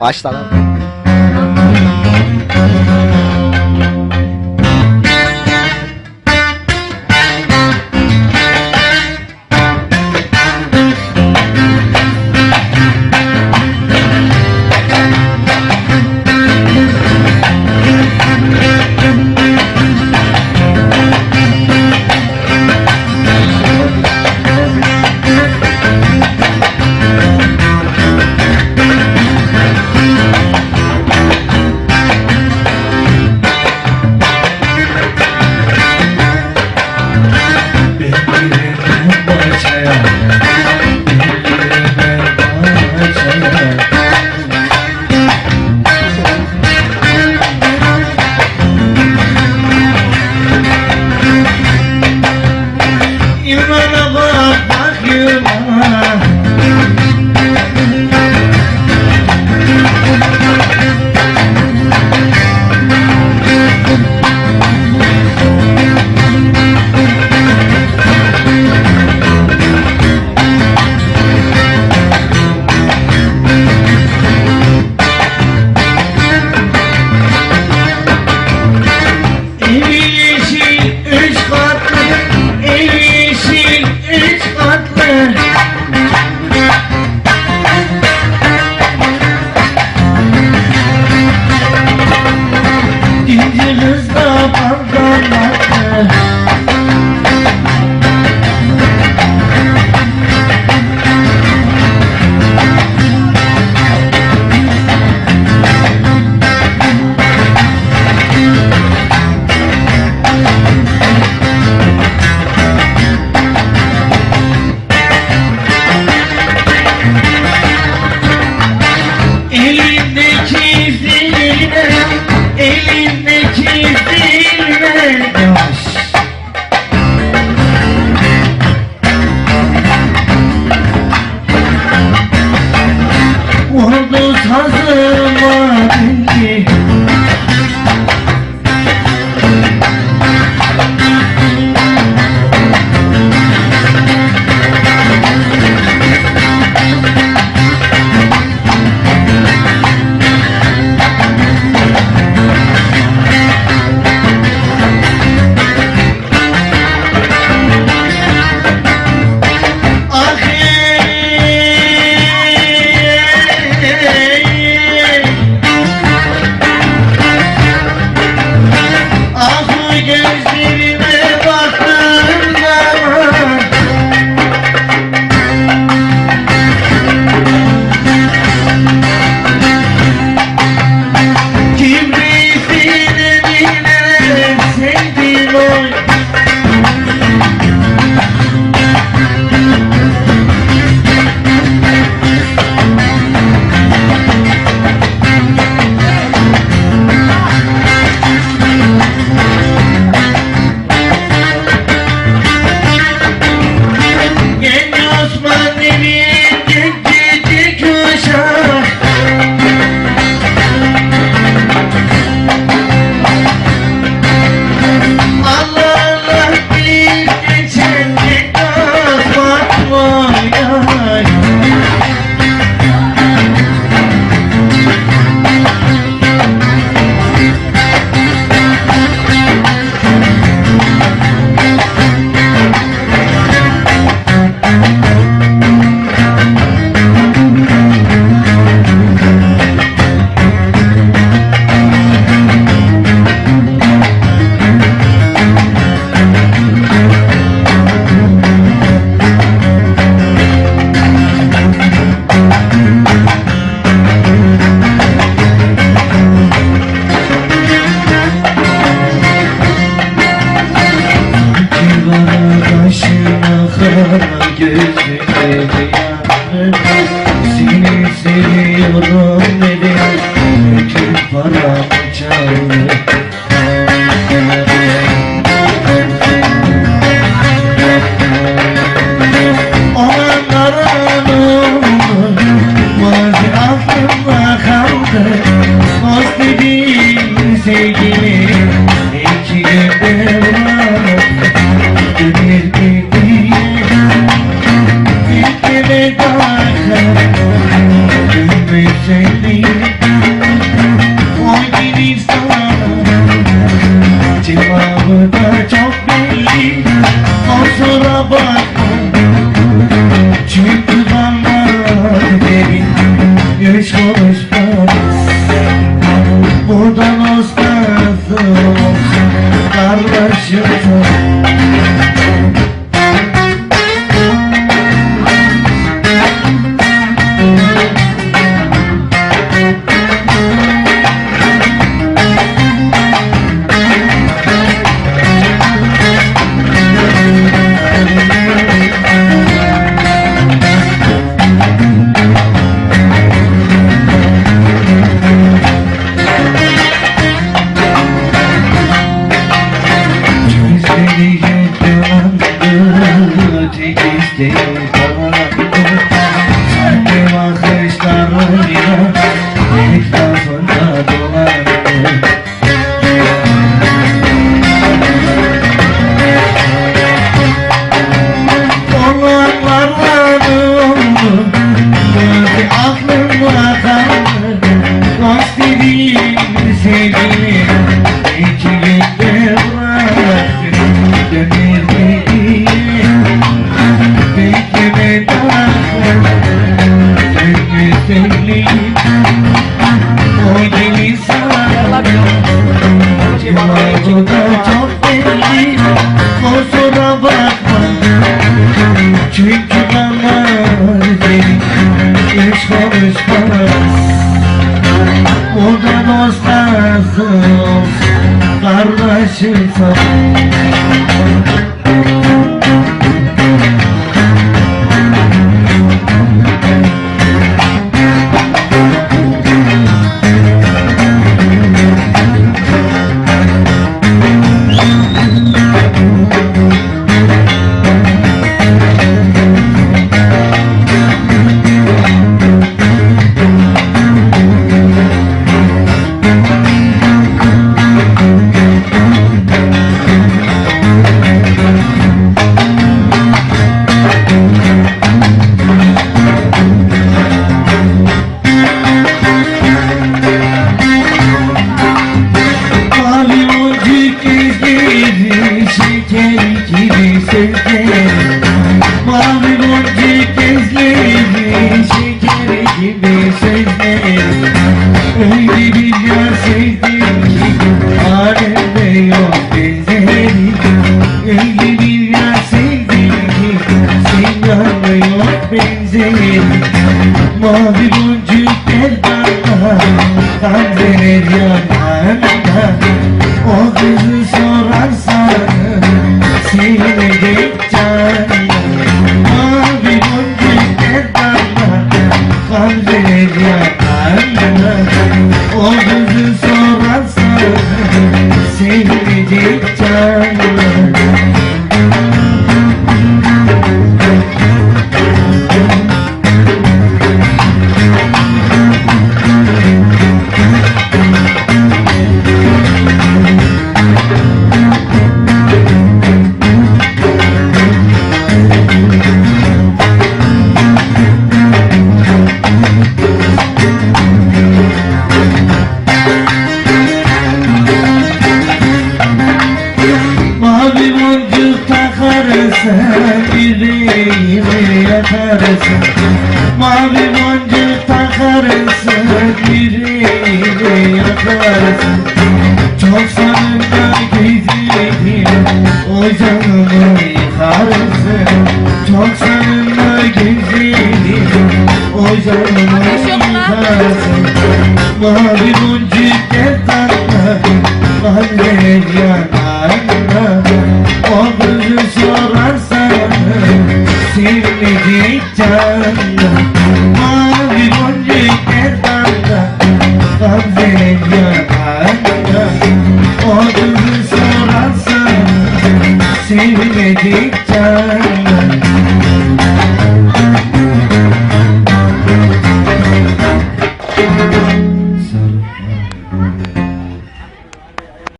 Başla lan. Thank you. Hiç konuşmaz Burada dostlarsın kardeşim sen Mavi boncuk gözleri şeker gibi sevdim Öyle bir yar sevdim ki alemde yok benzeri. Öyle bir yar sevdim ki dünyada yok benzeri. Mavi boncuk gel bana Kalbeler yanarda O kızı sorarsan Sevmeyecek can Kalbeler yanarda O kızı takarsın yüreğime yakarsın Mavi boncuk takarsın yüreğime yakarsın Çok sonunda gezerim o canımı yıkarsın Çok sonunda gezerim o canımı yıkarsın Mavi boncuk gel tatlı Kalbim yanarda O